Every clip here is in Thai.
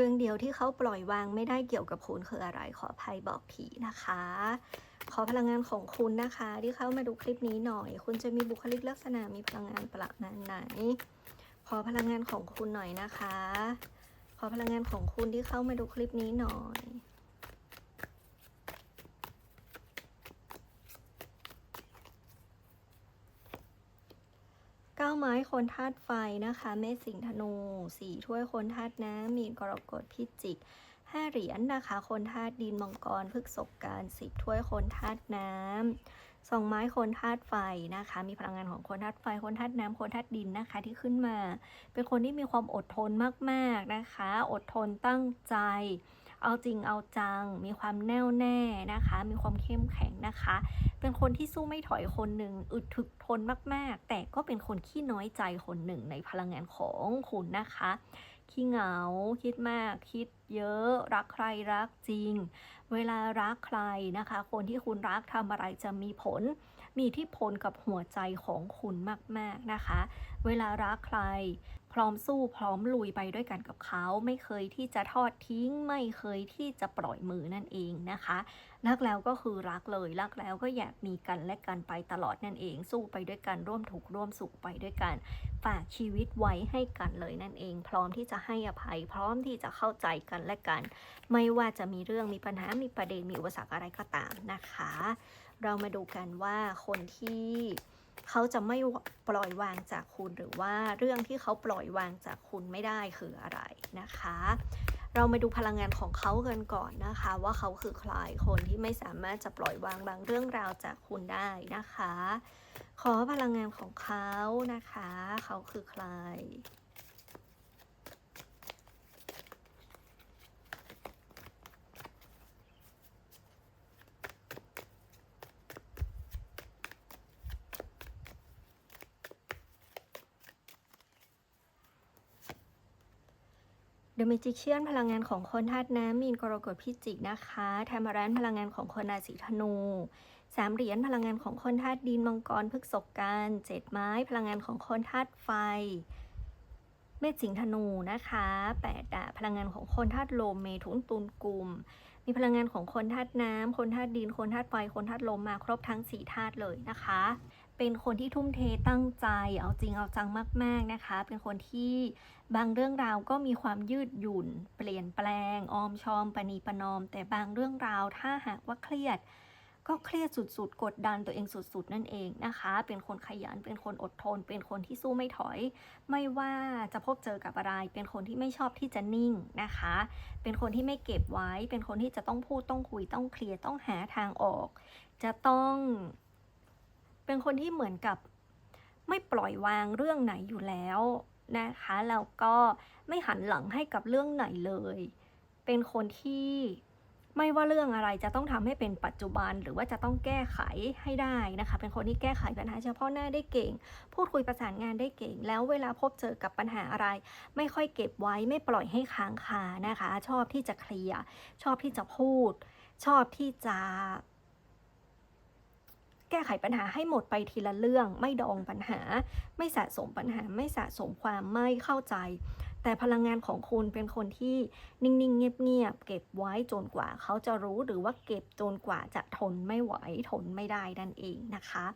เรื่องเดียวที่เขาปล่อยวางไม่ได้เกี่ยวกับคุณคืออะไร ขออภัยบอกผีนะคะ ขอพลังงานของคุณนะคะ ที่เข้ามาดูคลิปนี้หน่อย คุณจะมีบุคลิกลักษณะมีพลังงานประมาณไหน ขอพลังงานของคุณหน่อยนะคะ ขอพลังงานของคุณที่เข้ามาดูคลิปนี้หน่อย เก้าไม้คนธาตุไฟนะคะเมษสิงห์ธนูสี่ถ้วยคนธาตุน้ำมีนกรกฎพิจิกห้าเหรียญนะคะ คนธาตุดินมังกรพฤกษกการสิบถ้วยคนธาตุน้ำสองไม้คนธาตุไฟนะคะ มีพลังงานของคนธาตุไฟ คนธาตุน้ำคนธาตุดินนะคะที่ขึ้นมา เป็นคนที่มีความอดทนมากๆนะคะ อดทนตั้งใจ เอาจริงเอาจัง มีความแน่วแน่นะคะ มีความเข้มแข็งนะคะ เป็นคนที่สู้ไม่ถอยคนหนึ่งอึดถึกทนมากๆ แต่ก็เป็นคนขี้น้อยใจคนหนึ่งในพลังงานของคุณนะคะขี้เหงา คิดมาก คิดเยอะ รักใครรักจริง เวลารักใครนะคะ คนที่คุณรักทำอะไรจะมีผล มีที่ผลกับหัวใจของคุณมาก ๆนะคะ เวลารักใคร ร้อมสู้พร้อมลุยไปด้วยกันกับเขา ไม่เคยที่จะทอดทิ้ง ไม่เคยที่จะปล่อยมือนั่นเองนะคะ รักแล้วก็คือรักเลยรักแล้วก็อยากมีกันและกันไปตลอดนั่นเอง สู้ไปด้วยกันร่วมถูกข์ร่วมสุขไปด้วยกัน ฝากชีวิตไว้ให้กันเลยนั่นเอง พร้อมที่จะให้อภัย พร้อมที่จะเข้าใจกันและกัน ไม่ว่าจะมีเรื่องมีปัญหามีประเด็นมีอุปสรรคอะไรก็ตามนะคะ เรามาดูกันว่าคนที่ เขาจะไม่ปล่อยวางจากคุณหรือว่าเรื่องที่เขาปล่อยวางจากคุณไม่ได้คืออะไรนะคะ เรามาดูพลังงานของเขากันก่อนนะคะ ว่าเขาคือใครคนที่ไม่สามารถจะปล่อยวางบางเรื่องราวจากคุณได้นะคะ ขอพลังงานของเขานะคะ เขาคือใคร เดอะ m มจิเชียนพลังงานของคนธาตุน้ำมีนกรกฎพิจิกนะคะแทมรันพลังงานของคนราศีธนูสามเหรียญพลังงานของคนธาตุดินมังกรพฤกษกการเจ็ดไม้พลังงานของคนธาตุไฟ เมษสิงห์ธนูนะคะแปดดาพลังงานของคนธาตุลมเมถุนตุลกลุ่ม มีพลังงานของคนธาตุน้ำคนธาตุดินคนธาตุไฟคนธาตุลมมาครบทั้งสี่ธาตุเลยนะคะ เป็นคนที่ทุ่มเทตั้งใจ เอาจริงเอาจังมาก ๆนะคะ เป็นคนที่บางเรื่องราวก็มีความยืดหยุ่น เปลี่ยนแปลง ออมชอมปณีปนอม แต่บางเรื่องราวถ้าหากว่าเครียด ก็เครียดสุดๆ กดดันตัวเองสุดๆ นั่นเองนะคะ เป็นคนขยัน เป็นคนอดทน เป็นคนที่สู้ไม่ถอย ไม่ว่าจะพบเจอกับอะไร เป็นคนที่ไม่ชอบที่จะนิ่งนะคะ เป็นคนที่ไม่เก็บไว้ เป็นคนที่จะต้องพูดต้องคุยต้องเคลียร์ต้องหาทางออก จะต้อง เป็นคนที่เหมือนกับไม่ปล่อยวางเรื่องไหนอยู่แล้วนะคะแล้วก็ไม่หันหลังให้กับเรื่องไหนเลย เป็นคนที่ไม่ว่าเรื่องอะไรจะต้องทำให้เป็นปัจจุบันหรือว่าจะต้องแก้ไขให้ได้นะคะ เป็นคนที่แก้ไขปัญหาเฉพาะหน้าได้เก่ง พูดคุยประสานงานได้เก่ง แล้วเวลาพบเจอกับปัญหาอะไร ไม่ค่อยเก็บไว้ไม่ปล่อยให้ค้างคานะคะ ชอบที่จะเคลียร์ชอบที่จะพูด ชอบที่จะ แก้ไขปัญหาให้หมดไปทีละเรื่อง ไม่ดองปัญหา ไม่สะสมปัญหา ไม่สะสมความไม่เข้าใจ แต่พลังงานของคุณเป็นคนที่นิ่งๆ เงียบๆ เก็บไว้จนกว่า เขาจะรู้หรือว่าเก็บจนกว่าจะทนไม่ไหวทนไม่ได้นั่นเองนะคะ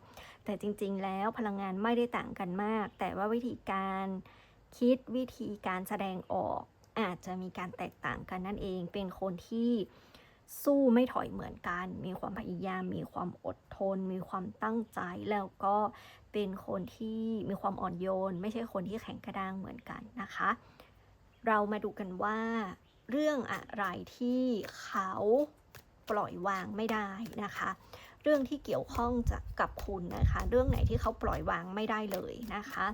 แต่จริงๆ แล้วพลังงานไม่ได้ต่างกันมาก แต่ว่าวิธีการคิดวิธีการแสดงออกอาจจะมีการแตกต่างกันนั่นเอง เป็นคนที่ สู้ไม่ถอยเหมือนกัน มีความพยายาม มีความอดทน มีความตั้งใจ แล้วก็เป็นคนที่มีความอ่อนโยน ไม่ใช่คนที่แข็งกระด้างเหมือนกันนะคะ เรามาดูกันว่า เรื่องอะไรที่เขาปล่อยวางไม่ได้นะคะ เรื่องที่เกี่ยวข้องจะกับคุณนะคะ เรื่องไหนที่เขาปล่อยวางไม่ได้เลยนะคะ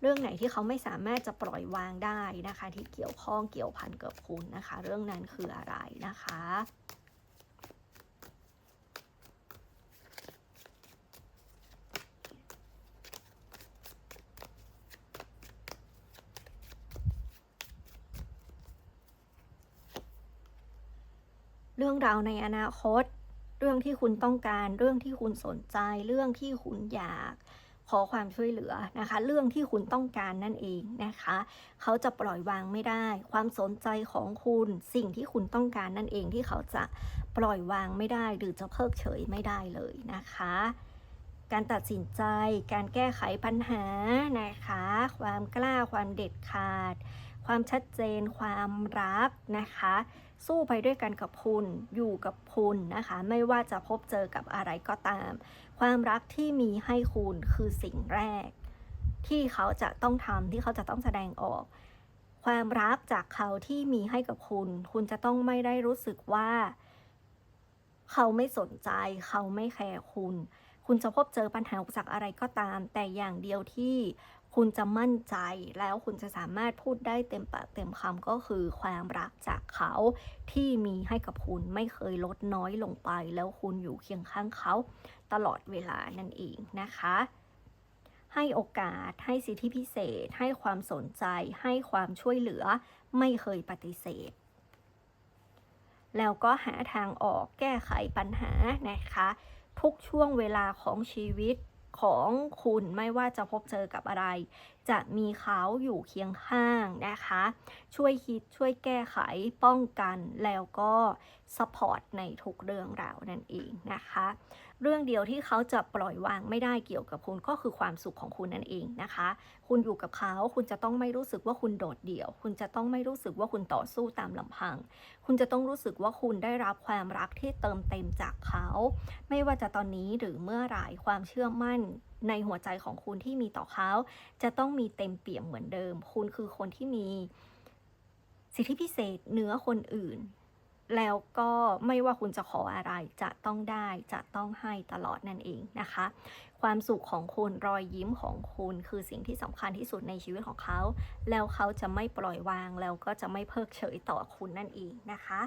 เรื่องไหนที่เขาไม่สามารถจะปล่อยวางได้นะคะ ที่เกี่ยวข้องเกี่ยวพันกับคุณนะคะ เรื่องนั้นคืออะไรนะคะเรื่องราวในอนาคต เรื่องที่คุณต้องการ เรื่องที่คุณสนใจ เรื่องที่คุณอยาก ขอความช่วยเหลือนะคะ เรื่องที่คุณต้องการนั่นเองนะคะ เขาจะปล่อยวางไม่ได้ ความสนใจของคุณสิ่งที่คุณต้องการนั่นเองที่เขาจะปล่อยวางไม่ได้หรือจะเพิกเฉยไม่ได้เลยนะคะ การตัดสินใจ การแก้ไขปัญหานะคะ ความกล้าความเด็ดขาด ความชัดเจน ความรักนะคะ สู้ไปด้วยกันกับคุณอยู่กับคุณนะคะ ไม่ว่าจะพบเจอกับอะไรก็ตาม ความรักที่มีให้คุณคือสิ่งแรก ที่เขาจะต้องทำที่เขาจะต้องแสดงออก ความรักจากเขาที่มีให้กับคุณ คุณจะต้องไม่ได้รู้สึกว่า เขาไม่สนใจ เขาไม่แคร์คุณ คุณจะพบเจอปัญหาอุปสรรคอะไรก็ตาม แต่อย่างเดียวที่ คุณจะมั่นใจแล้วคุณจะสามารถพูดได้เต็มปากเต็มคำก็คือความรักจากเขาที่มีให้กับคุณไม่เคยลดน้อยลงไป แล้วคุณอยู่เคียงข้างเขาตลอดเวลานั่นเองนะคะ ให้โอกาสให้สิทธิพิเศษ ให้ความสนใจ ให้ความช่วยเหลือ ไม่เคยปฏิเสธ แล้วก็หาทางออกแก้ไขปัญหานะคะ ทุกช่วงเวลาของชีวิต ของคุณไม่ว่าจะพบเจอกับอะไร จะมีเขาอยู่เคียงข้างนะคะ ช่วยคิดช่วยแก้ไขป้องกันแล้วก็สปอร์ตในทุกเรื่องราวนั่นเองนะคะ เรื่องเดียวที่เขาจะปล่อยวางไม่ได้เกี่ยวกับคุณก็คือความสุขของคุณนั่นเองนะคะ คุณอยู่กับเขาคุณจะต้องไม่รู้สึกว่าคุณโดดเดี่ยว คุณจะต้องไม่รู้สึกว่าคุณต่อสู้ตามลำพัง คุณจะต้องรู้สึกว่าคุณได้รับความรักที่เติมเต็มจากเขา ไม่ว่าจะตอนนี้หรือเมื่อไหร่ความเชื่อมั่น ในหัวใจของคุณที่มีต่อเขาจะต้องมีเต็มเปี่ยมเหมือนเดิม คุณคือคนที่มีสิทธิพิเศษเหนือคนอื่น แล้วก็ไม่ว่าคุณจะขออะไรจะต้องได้จะต้องให้ตลอดนั่นเองนะคะ ความสุขของคุณรอยยิ้มของคุณคือสิ่งที่สำคัญที่สุดในชีวิตของเขา แล้วเขาจะไม่ปล่อยวางแล้วก็จะไม่เพิกเฉยต่อคุณนั่นเองนะคะ